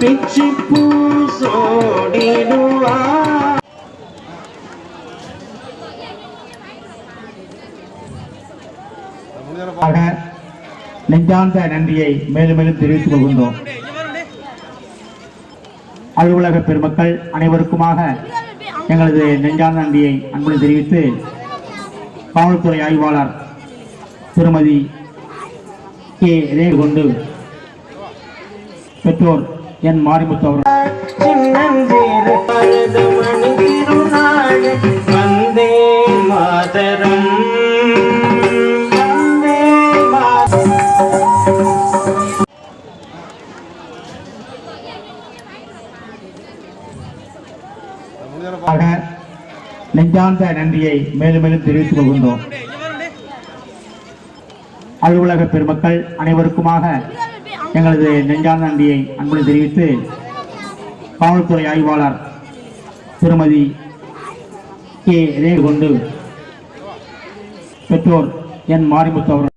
பிச்சி பூ சோடிடுவார் நெஞ்சார்ந்த நன்றியை மேலும் மேலும் தெரிவித்துக் கொள்கின்றோம். அலுவலக பெருமக்கள் அனைவருக்குமாக எங்களது நெஞ்சார்ந்த நன்றியை அன்புடன் தெரிவித்து காவல்துறை ஆய்வாளர் திருமதி கே ரே கொண்டு பெற்றோர் என் மாரிமுத்து ஆக நெஞ்சார்ந்த நன்றியை மேலும் மேலும் தெரிவித்துக் கொள்கின்றோம். அலுவலக பெருமக்கள் அனைவருக்குமாக எங்களது நெஞ்சார்ந்த நன்றியை அன்புடன் தெரிவித்து காவல்துறை ஆய்வாளர் திருமதி கே ரே கொண்டு பெற்றோர் என் மாரிமுத்து அவர்கள்.